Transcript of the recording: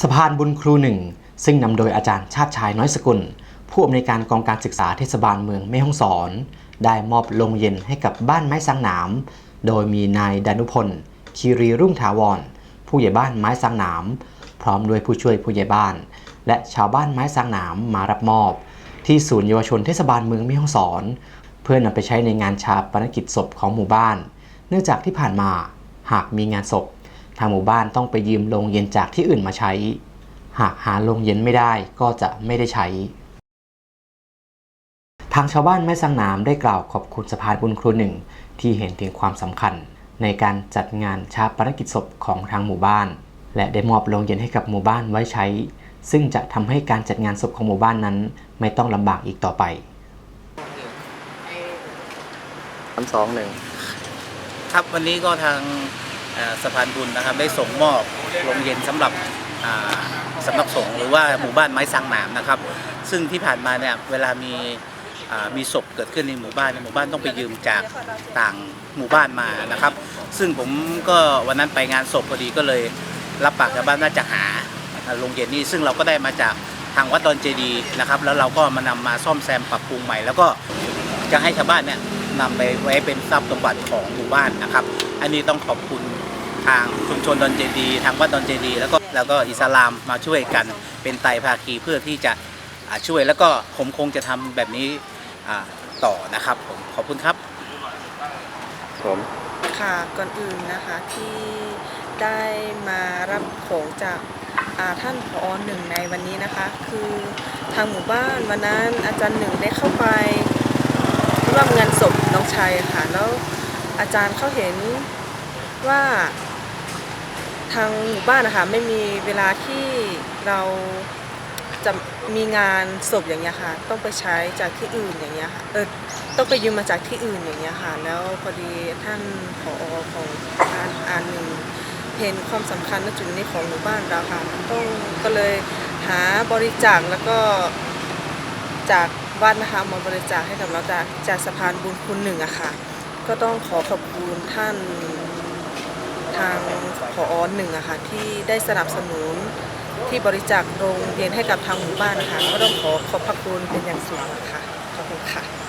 สะพานบุญครูหนึ่งซึ่งนำโดยอาจารย์ชาติชายน้อยสกุล ผู้อำนวยการกองการศึกษาเทศบาลเมืองแม่ฮ่องสอน ได้มอบโรงเย็นให้กับบ้านไม้สังหนาม โดยมีนายดานุพลคีรีรุ่งถาวร ผู้ใหญ่บ้านไม้สังหนาม พร้อมด้วยผู้ช่วยผู้ใหญ่บ้าน และชาวบ้านไม้สังหนามมารับมอบ ที่ศูนย์เยาวชนเทศบาลเมืองแม่ฮ่องสอน เพื่อนำไปใช้ในงานชาปนกิจศพของหมู่บ้าน เนื่องจากที่ผ่านมาหากมีงานศพ ทางหมู่บ้านต้องไปยืมโรงเย็นจากที่อื่นมาใช้ หากหาโรงเย็นไม่ได้ก็จะไม่ได้ใช้ ทางชาวบ้านแม่สังหนามได้กล่าวขอบคุณสะพานบุญครูหนึ่งที่เห็นถึงความสำคัญ ในการจัดงานชาปนกิจศพของทางหมู่บ้าน และได้มอบโรงเย็นให้กับหมู่บ้านไว้ใช้ ซึ่งจะทำให้การจัดงานศพของหมู่บ้านนั้น ไม่ต้องลำบากอีกต่อไปสามสองหนึ่งครับวันนี้ก็ทางเอ่อ สะพานบุญนะครับ ได้ส่งมอบโรงเย็นสำหรับสำนักสงฆ์หรือว่าหมู่บ้านไม้สังหนามนะครับ ซึ่งที่ผ่านมาเนี่ยเวลามีมีศพเกิดขึ้นในหมู่บ้านเนี่ยหมู่บ้านต้องไปยืมจากต่างหมู่บ้านมานะครับ ซึ่งผมก็วันนั้นไปงานศพพอดีก็เลยรับปากชาวบ้านว่าจะหาโรงเย็นนี้ ซึ่งเราก็ได้มาจากทางวัดดอนเจดีนะครับ แล้วเราก็มานำมาซ่อมแซมปรับปรุงใหม่ แล้วก็จะให้ชาวบ้านเนี่ยนำไปไว้เป็นทรัพย์สมบัติของหมู่บ้านนะครับ อันนี้ต้องขอบคุณ ทางชุมชนดอนเจดีย์ทางวัดดอนเจดีย์แล้วก็แล้วก็อิสลามมาช่วยกันเป็นไตรภาคีเพื่อที่จะอ่าช่วยแล้วก็ผมคงจะทำแบบนี้อ่าต่อนะครับผมขอบคุณครับผมค่ะก่อนอื่นนะคะที่ได้มารับของจากอ่าท่านผอหนึ่งในวันนี้นะคะ คือทางหมู่บ้านวันนั้นอาจารย์หนึ่งได้เข้าไปร่วมงานศพน้องชายค่ะแล้วอาจารย์เขาเห็นว่า ทางหมู่บ้านนะคะไม่มีเวลาที่เราจะมีงานศพอย่างเงี้ยค่ะ ต้องไปใช้จากที่อื่นอย่างเงี้ยค่ะเออต้องไปยืมมาจากที่อื่นอย่างเงี้ยค่ะ แล้วพอดีท่านผอของท่านอันหนึ่งเห็นความสำคัญณจุดนี้ของหมู่บ้านเราค่ะต้องก็เลยหาบริจาคแล้วก็จากวัดนะคะมาบริจาคให้กับเราจากจากสะพานบุญคุณหนึ่งอะค่ะ ก็ต้องขอขอบคุณท่านทาง ผอหนึ่งอะค่ะที่ได้สนับสนุนที่บริจาคโรงเรียนให้กับทางหมู่บ้านนะคะก็ต้องขอขอบพระคุณเป็นอย่างสูงะค่ะขอบคุณค่ะ